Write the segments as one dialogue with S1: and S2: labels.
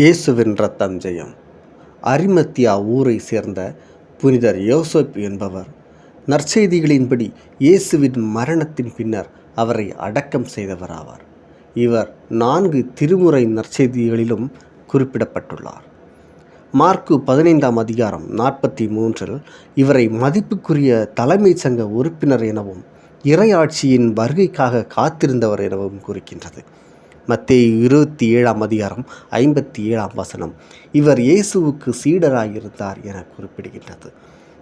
S1: இயேசுவின் ரத்தம் ஜெயம். அரிமத்தியா ஊரை சேர்ந்த புனிதர் யோசப் என்பவர் நற்செய்திகளின்படி இயேசுவின் மரணத்தின் பின்னர் அவரை அடக்கம் செய்தவராவார். இவர் நான்கு திருமுறை நற்செய்திகளிலும் குறிப்பிடப்பட்டுள்ளார். மார்க்கு பதினைந்தாம் அதிகாரம் நாற்பத்தி மூன்றில் இவரை மதிப்புக்குரிய தலைமைச் சங்க உறுப்பினர் எனவும் இறையாட்சியின் வருகைக்காக காத்திருந்தவர் எனவும் குறிக்கின்றது மத்திய இருபத்தி ஏழாம் அதிகாரம் ஐம்பத்தி ஏழாம் வசனம். இவர் இயேசுவுக்கு சீடராயிருந்தார் என குறிப்பிடுகின்றது.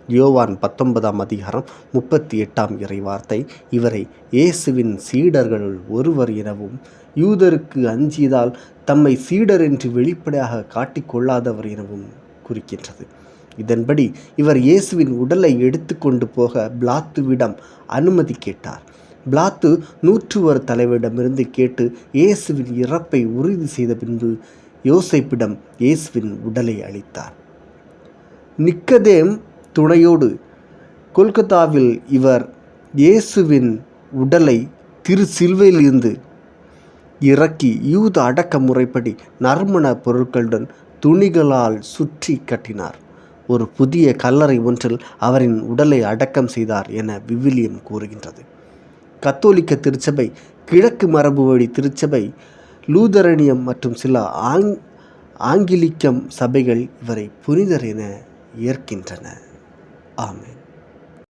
S1: யோவான் பத்தொன்பதாம் அதிகாரம் முப்பத்தி எட்டாம் இறை வார்த்தை இவரை இயேசுவின் சீடர்களுள் ஒருவர் எனவும் யூதருக்கு அஞ்சியதால் தம்மை சீடர் என்று வெளிப்படையாக காட்டிக்கொள்ளாதவர் எனவும் குறிக்கின்றது. இதன்படி இவர் இயேசுவின் உடலை எடுத்துக்கொண்டு போக பிளாத்துவிடம் அனுமதி கேட்டார். பிளாத்து நூற்றுவர் தலைவரிடமிருந்து கேட்டு இயேசுவின் இறப்பை உறுதி செய்த பின்பு யோசைப்பிடம் இயேசுவின் உடலை அளித்தார். நிக்கதேம் துணையோடு கொல்கத்தாவில் இவர் இயேசுவின் உடலை திரு சில்வையிலிருந்து இறக்கி யூத அடக்க முறைப்படி நறுமண பொருட்களுடன் துணிகளால் சுற்றி கட்டினார். ஒரு புதிய கல்லறை ஒன்றில் அவரின் உடலை அடக்கம் செய்தார் என விவிலியம் கூறுகின்றது. கத்தோலிக்க திருச்சபை கிழக்கு மரபு வழி திருச்சபை லூதரனியம் மற்றும் சில ஆங் ஆங்கிலிக்கம் சபைகள் இவரை புனிதர் என ஏற்கின்றன. ஆமேன்.